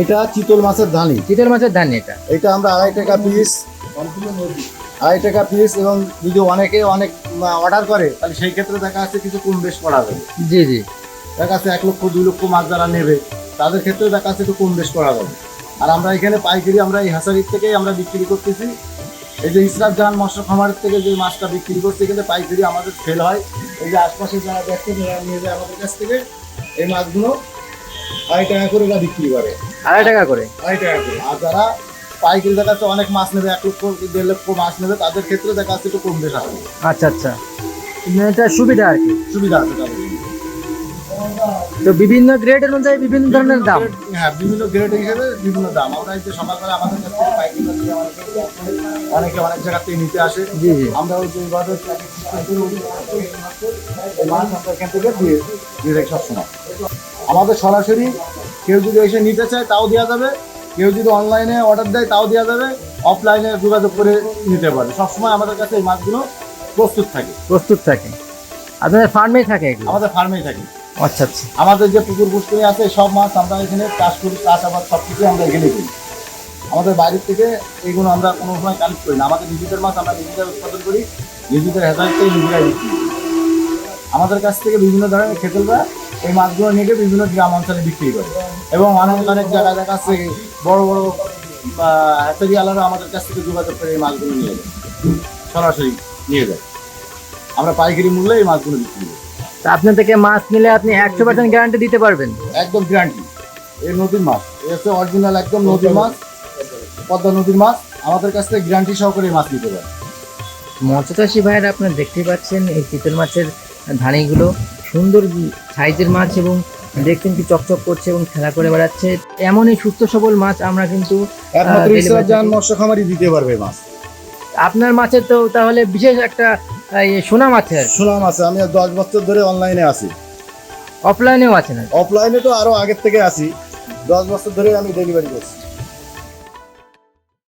এটা চিতল মাছের ধানি। চিতল মাছের ধান এটা। এটা আমরা আড়াই টাকা পিস আড়াই টাকা পিস এবং যদি অনেকে অনেক অর্ডার করে তাহলে সেই ক্ষেত্রে দেখা যাচ্ছে কিছু কম বেশ করা যাবে। জি জি। দেখা যাচ্ছে এক লক্ষ দুই লক্ষ মাছ যারা নেবে তাদের ক্ষেত্রে দেখা যাচ্ছে একটু কম বেশ করা যাবে। আর আমরা এখানে পাইকারি আমরা এই হাসারির থেকেই আমরা বিক্রি করতেছি। এই যে ইসরাফ জাহান মৎস্য খামারের থেকে যে মাছটা বিক্রি করছে কিন্তু পাইকারি আমাদের ফেল হয়। এই যে আশপাশে যারা দেখছে নিয়ে যায় আমাদের কাছ থেকে। এই মাছগুলো আড়াই টাকা করে এরা বিক্রি করে। আড়াই টাকা করে? আড়াই টাকা করে। আর যারা পাইকারি দেখা যাচ্ছে অনেক মাছ নেবে এক লক্ষ দেড় লক্ষ মাছ নেবে তাদের ক্ষেত্রে দেখা যাচ্ছে একটু কম বেশ আসবে আচ্ছা আচ্ছা। এটা সুবিধা আর কি? সুবিধা আছে তাদের তো বিভিন্ন গ্রেড অনুযায়ী বিভিন্ন ধরনের দাম? হ্যাঁ বিভিন্ন গ্রেড হিসেবে বিভিন্ন দাম। আমরা এই যে সকালবেলা আমাদের কাছ থেকে পাইকারি আমাদের অনেকে অনেক জায়গা থেকে নিতে আসে। জি জি। আমরা ওই যে করে এই মাছ আমরা এখান থেকে দিয়ে দেয় সবসময়। আমাদের সরাসরি কেউ যদি এসে নিতে চায় তাও দেওয়া যাবে। কেউ যদি অনলাইনে অর্ডার দেয় তাও দেওয়া যাবে। অফলাইনে যোগাযোগ করে নিতে পারবে। সবসময় আমাদের কাছে এই মাছগুলো প্রস্তুত থাকে। প্রস্তুত থাকে। আপনাদের ফার্মেই থাকে আমাদের ফার্মেই থাকে। আচ্ছা আচ্ছা। আমাদের যে পুকুর পুষ্করি আছে সব মাছ আমরা এখানে চাষ করি চাষাবাদ সব কিছু আমরা এখানে করি। আমাদের বাইরের থেকে এইগুলো আমরা কোনো সময় কালেক্ট করি না। আমাদের নিজেদের মাছ আমরা নিজেদের উৎপাদন করি নিজেদের হেদায়ত থেকে নিজেরাই বিক্রি করি। আমাদের কাছ থেকে বিভিন্ন ধরনের খেতেলরা এই মাছগুলো নিয়ে বিভিন্ন গ্রাম অঞ্চলে বিক্রি করে। এবং অনেক অনেক জায়গায় দেখা যাচ্ছে বড় বড় হ্যাচারি আমাদের কাছ থেকে যোগাযোগ করে এই মাছগুলো নিয়ে যায়। সরাসরি নিয়ে যায়। আমরা পাইকারি মূল্যে এই মাছগুলো বিক্রি করি। তা আপনার থেকে মাছ নিলে আপনি একশো পার্সেন্ট গ্যারান্টি দিতে পারবেন? একদম গ্যারান্টি এই নদীর মাছ। এই হচ্ছে অরিজিনাল একদম নদীর মাছ পদ্মা নদীর মাছ। আমাদের কাছ থেকে গ্যারান্টি সহকারে মাছ নিতে পারে মৎস্য চাষি ভাইয়েরা আপনারা দেখতেই পাচ্ছেন এই চিতল মাছের ধানিগুলো সুন্দর সাইজের মাছ এবং দেখছেন কি চকচক করছে এবং খেলা করে বেড়াচ্ছে। এমনই সুস্থ সবল মাছ আমরা কিন্তু মৎস্য দিতে পারবে মাছ। আপনার মাছের তো তাহলে বিশেষ একটা আহ, ইয়ে সোনা মাছ আছে সুনাম আছে আমি দশ বছর ধরে অনলাইনে আছি। অফলাইনেও আছে না অফলাইনে তো আরও আগের থেকে আছি। দশ বছর ধরে আমি ডেলিভারি করছি।